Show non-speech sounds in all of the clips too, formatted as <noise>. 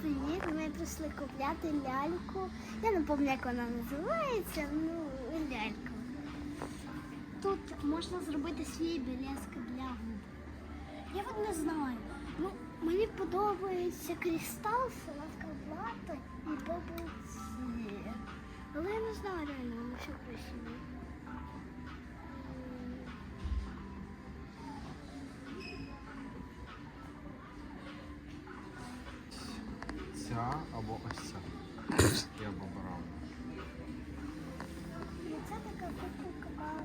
привіт! Ми прийшли купляти ляльку. Я не пам'ятаю, як вона називається. Ну, лялька. Тут можна зробити свій блеск для губ. Я от не знаю. Ну, мені подобається кристал, солодка плата і подобається. Але я не знаю реально, воно все або ось ця. Я б обирав. Ну, Це така куколка баба.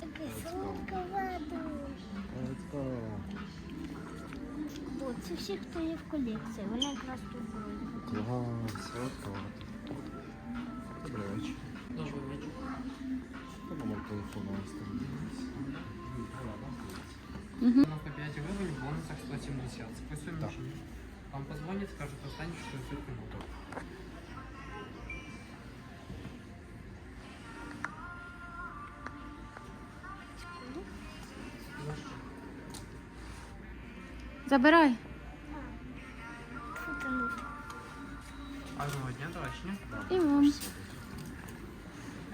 Така солодка ладуш. О, це всі, хто є в колекції. Вони якраз тут будуть. Клас, сладко. Добрий вечір. Добрий вечір. Та номер телефону оставляється. 95 гривень, в бонусах 170. Списуємо Так. чи ні? Вам позвонять, скажуть останні 400 минут. Забирай. Футанув. Гарного дня, до бачення. І вам.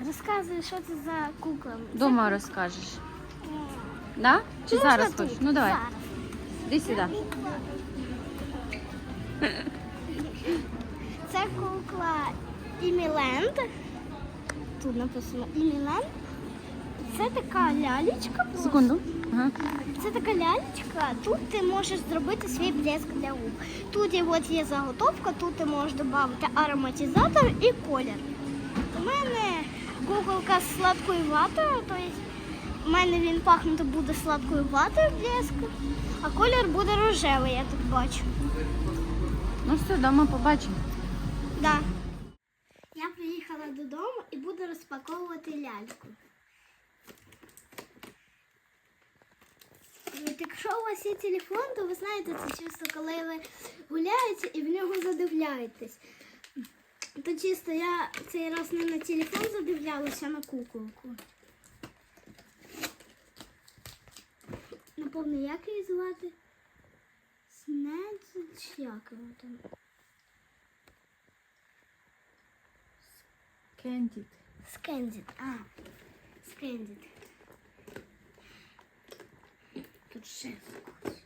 Розказуй, що це за кукла. Дома розкажеш. Да? Чи зараз хочеш? Ну давай. Іди сюди. Це кукла Іміленд. Тут написано Іміленд. Це така лялечка. Секунду. Ага. Це така лялечка. Тут ти можеш зробити свій блеск для губ. Тут от є заготовка, тут ти можеш додати ароматизатор і колір. У мене куколка з сладкою ватою, тобто в мене він пахнути буде сладкою ватою блеск, а колір буде рожевий, я тут бачу. Ну все, дома побачимо. Да. Я приїхала додому і буду розпаковувати ляльку. Якщо у вас є телефон, то ви знаєте, це чисто, коли ви гуляєте і в нього задивляєтесь. То чисто я цей раз не на телефон задивлялася, а на куколку. Напевно, як її звати? Снедз, чи як його там? Кендід. Скендит. А, скендит. Тут ще якось.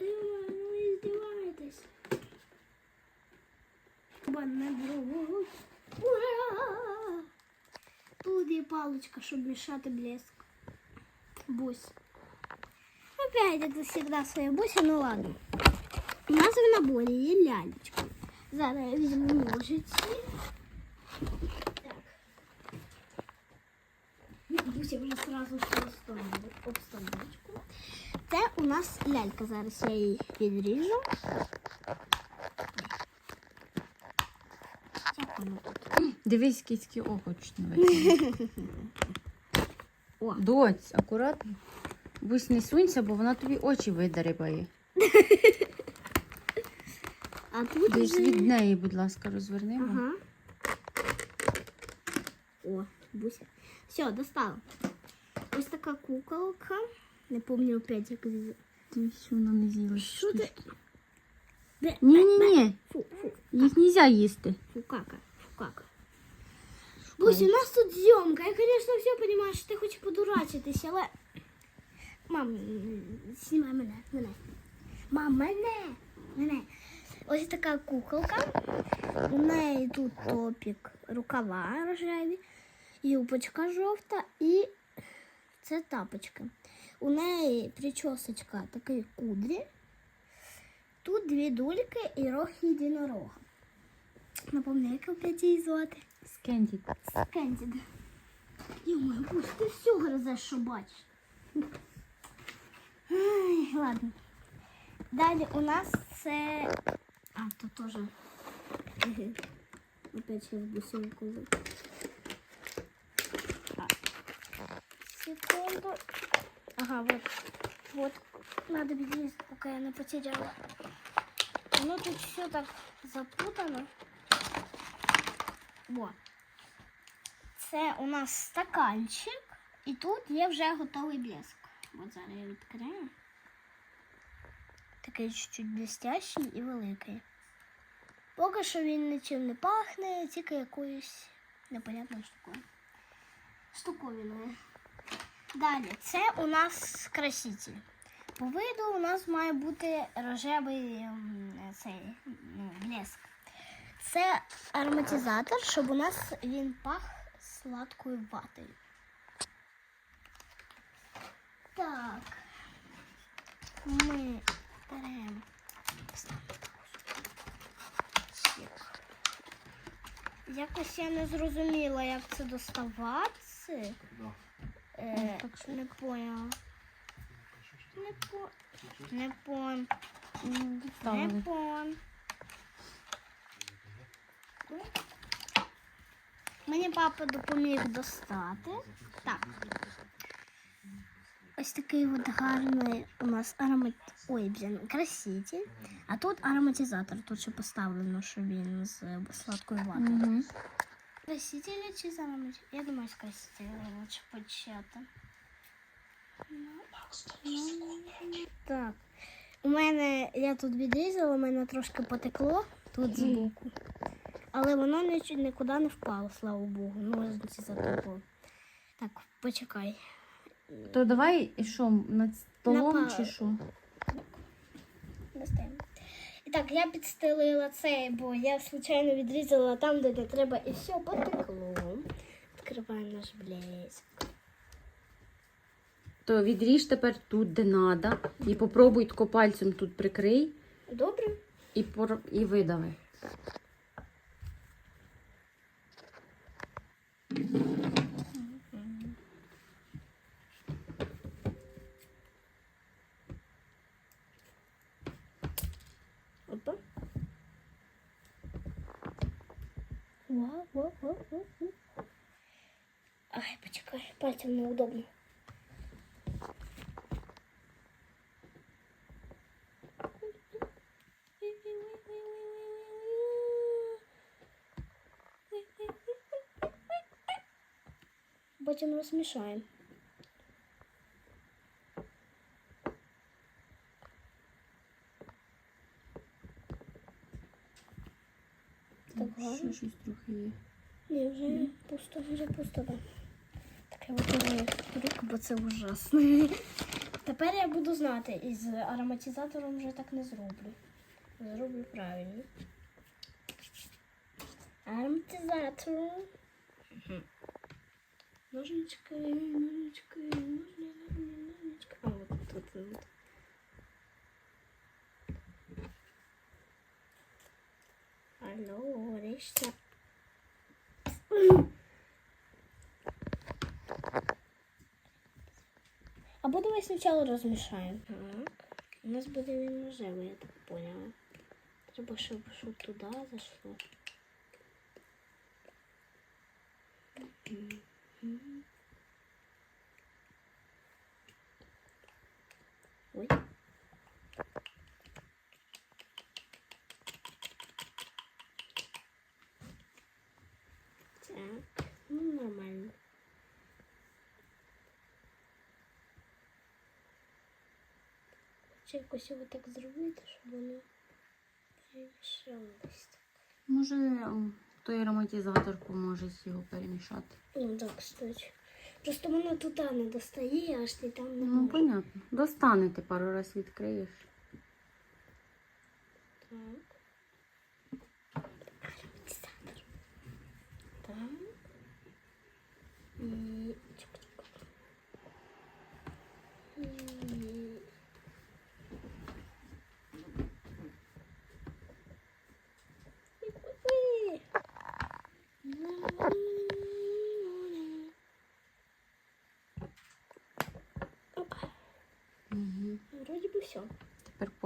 Ой, ну і здіваєтесь. Банне брову. Ура! Тут є паличка, щоб мішати блеск. Бусь. Опять, як завжди, своя буся, ну ладно. У нас в наборі є лялечка. Зараз я візьму ножиці. Так. Буся вже сразу все обстановочку. Це у нас лялька. Зараз я її відріжу. Як воно тут? Дивись, кицькі око чуть не витягне. О. <laughs> Доць, акуратно. Бусь не сунься, бо вона тобі очі видарибає. <laughs> А тут Десь вже... від неї, будь ласка, розверни. бо- Ага. О, буся. Все, достала. Ось така куколка. Не пам'ятаю опять, як Ти все вона не з'їла. Що ти? Ні, ні, ні. Фу, фу, Їх не можна їсти. фу, кака, фу, кака. Буся, у нас тут зйомка. Я, звісно, все розумію, що ти хочеш подурачитись, але... Мам, знімай мене, мене. Мам, мене, мене. Ось така куколка. У неї тут топік, рукава рожеві, юбочка жовта і це тапочки. У неї причосочка такої кудрі. Тут дві дульки і рог єдинорога. Напомни, як опять її звати? Скендід. Кендід. Йо-моє, ти все гризеш, що бачиш. Ай, ладно. Далі у нас це. А, то теж. <laughs> Еге. Опять сейчас бусину козу. Секунду. Ага, вот. Вот. Надо бежать, пока я не потеряла. Ну тут все так запутано. Вот. Це у нас стаканчик, і тут є вже готовий блеск. От зараз я відкрию. Такий чуть-чуть блестящий і великий. Поки що він нічим не пахне, тільки якоюсь непонятною штукою. Штуковиною. Далі, це у нас краситель. По виду у нас має бути рожевий цей ну, блеск. Це ароматизатор, щоб у нас він пах сладкою ватою. Так. Ми беремо. Якось я не зрозуміла, як це доставати. Да. Е, не поняла. Не по... Не пон. Не пон. Мені папа допоміг достати. Так. Ось такий от гарний у нас аромат. Ой, блін, краситель. А тут ароматизатор. Тут ще поставлено, що він з сладкою ватою. Угу. Красителя чи з ароматизатора? Я думаю, з красителя лучше почати. Так. У мене я тут відрізала, у мене трошки потекло тут збоку. Але воно нікуди не впало, слава Богу. Ножниці затекло. Так, почекай. То давай і що, над столом Напа- чи що? Достаємо. І так, я підстелила це, бо я случайно відрізала там, де не треба, і все потекло. Відкриваємо наш блеск. То відріж тепер тут, де надо, і попробуй тако пальцем тут прикрий Добре? і, пор... і видави. Вау, вау, вау, вау, вау. Ай, почекай, пальцем неудобно. Потім розмішаємо. Так гарно. Ще щось трохи є. Ні, вже пусто, вже пусто, так. Так я витягую руку, бо це ужасно. <laughs> Тепер я буду знати, і з ароматизатором вже так не зроблю. Зроблю правильно. Ароматизатор. Ножнички, ножни, ножни, ножнички. А, от тут. от. Алло, речься. Або давай спочатку розмішаємо. Так. У нас буде він рожевий, я так поняла. Треба, щоб, щоб туди зайшло. Ой. Так, ну нормально. Чи якось його так зробити, щоб воно перемішалось. Може, той ароматизатор поможе його перемішати. Ну так, кстати. Просто воно туди не достає, аж ти там не Ну, понятно. Достане ти пару раз відкриєш. Так. Ароматизатор. Так. І...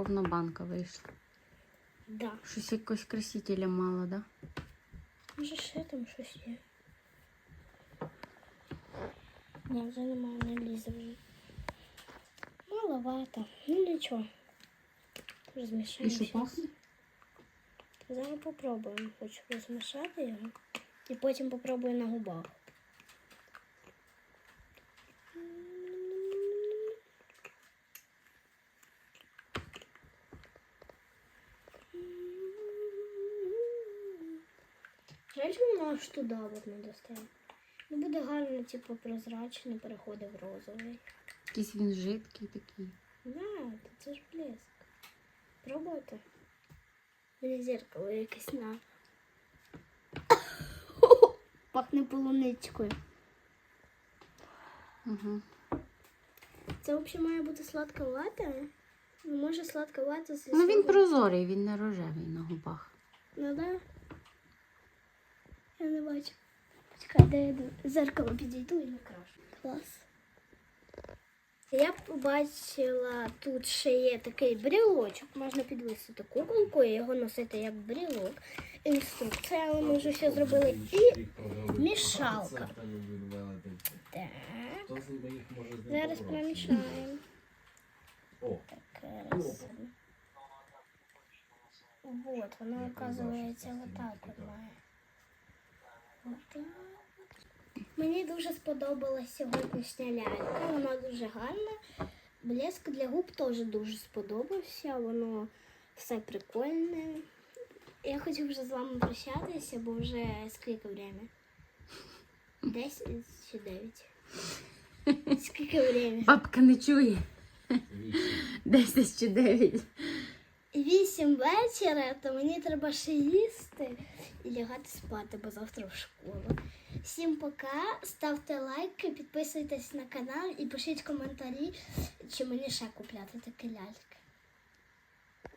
повна банка вийшла. Да. Щось якось красителя мало, да? Може ще там щось є. Ні, вже немає, не лізе вже. Маловато. Ну нічого. І Розмішаємо. що щас. пахне? Зараз попробуємо. Хочу розмішати його. І потім попробую на губах. Жаль, що вона аж туди от не достає. Ну буде гарно, типу, прозрачно переходить в розовий. Якийсь він жидкий такий. Не, та це ж блеск. Пробуйте. Мені зеркало якесь на. <coughs> Пахне полуничкою. Угу. Це взагалі має бути сладка вата? Ну, може сладка вата зі Ну він прозорий, він не рожевий на губах. Ну да. Я не бачу. Почекай, де я до зеркало підійду і накрашу. Клас. Я побачила, тут ще є такий брілочок. Можна підвісити куколку і його носити як брілок. Інструкція, але ми вже все зробили. І мішалка. Так. Зараз промішаємо. О, Так, раз. Вот, воно, оказується, отак от має. Мені дуже сподобалась сьогоднішня лялька. Вона дуже гарна. Блеск для губ теж дуже сподобався. Воно все прикольне. Я хочу вже з вами прощатися, бо вже скільки время? Десять чи дев'ять? Скільки время? Бабка не чує. Десять чи дев'ять. Вісім вечора, то мені треба ще їсти і лягати спати, бо завтра в школу. Всім пока, ставте лайки, підписуйтесь на канал і пишіть коментарі, чи мені ще купляти такі ляльки.